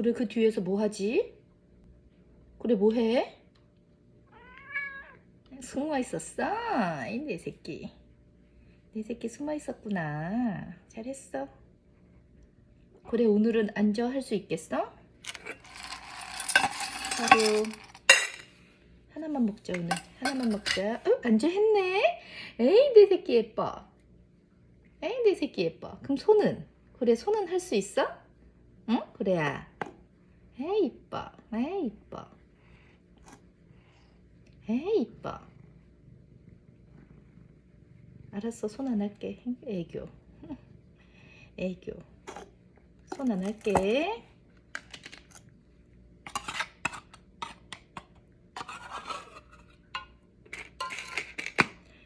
그래 그 뒤에서 뭐 하지? 그래 뭐 해? 숨어 있었어? 이내 새끼. 내 새끼 숨어 있었구나. 잘했어. 그래 오늘은 앉아 할 수 있겠어? 하루 하나만 먹자 오늘 하나만 먹자. 어, 앉아 했네. 에이 내 새끼 예뻐. 에이 내 새끼 예뻐. 그럼 손은? 그래 손은 할 수 있어? 응? 그래야. 에이 이뻐. 에이 이뻐. 에이 이뻐. 알았어 손 안 할게. 애교. 애교. 손 안 할게.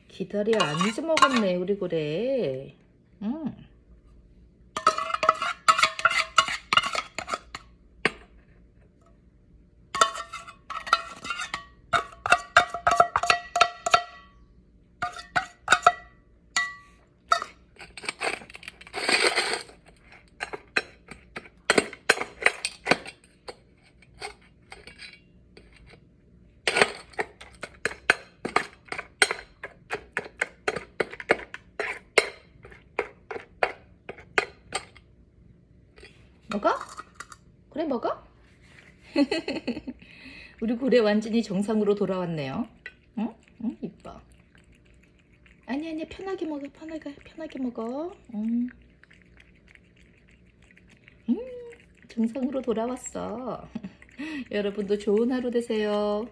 기다려 안 잊어먹었네 우리 그래. 응. 먹어? 그래 먹어? 우리 고래 완전히 정상으로 돌아왔네요. 응? 응 이뻐. 아니 아니 편하게 먹어 편하게 편하게 먹어. 응. 음 정상으로 돌아왔어. 여러분도 좋은 하루 되세요.